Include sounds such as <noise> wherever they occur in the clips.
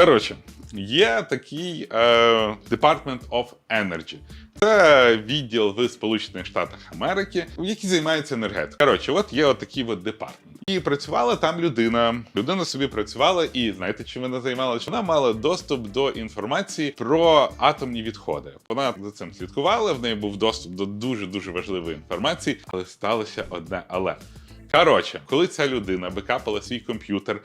Коротше, є такий е, Department of Energy. Це відділ в Сполучених Штатах Америки, який займається енергетикою. Коротше, от є отакий от департмент. І працювала там людина. Людина собі працювала, і знаєте, чим вона займалася? Вона мала доступ до інформації про атомні відходи. Вона за цим слідкувала. В неї був доступ до дуже дуже важливої інформації, але сталося одне але. Коротше, коли ця людина викапала свій комп'ютер,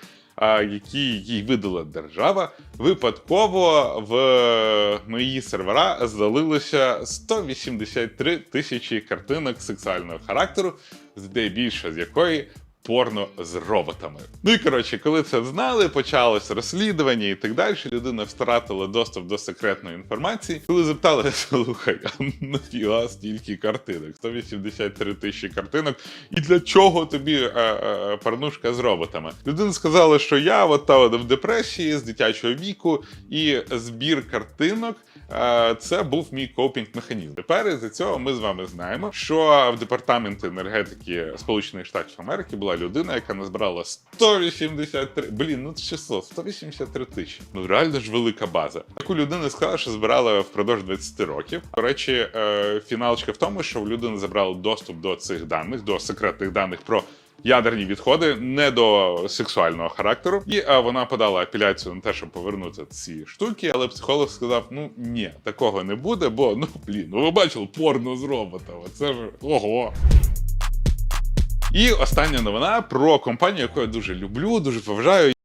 який їй видала держава, випадково в мої сервера залилося 183 тисячі картинок сексуального характеру, здебільшого з якої порно з роботами. Ну і коротше, коли це знали, почалось розслідування і так далі. Людина втратила доступ до секретної інформації. Коли запитали, <laughs> слухай, а нафіга стільки картинок? 183 тисячі картинок. І для чого тобі е, е, порнушка з роботами? Людина сказала, що я от та от в депресії з дитячого віку, і збір картинок. е, Це був мій копінг механізм. Тепер із цього ми з вами знаємо, що в департаменті енергетики Сполучених Штатів Америки була людина, яка назбирала 183, блін, ну 600, 183 тисячі. Ну реально ж велика база. Таку людина сказала, що збирала впродовж 20 років. До речі, е, фіналочка в тому, що в людини забрали доступ до цих даних, до секретних даних про. Ядерні відходи не до сексуального характеру, і а, вона подала апеляцію на те, щоб повернути ці штуки, але психолог сказав: ну ні, такого не буде, бо ну блін, ну ви бачили порно з роботами. Це ж ого. І остання новина про компанію, яку я дуже люблю, дуже поважаю.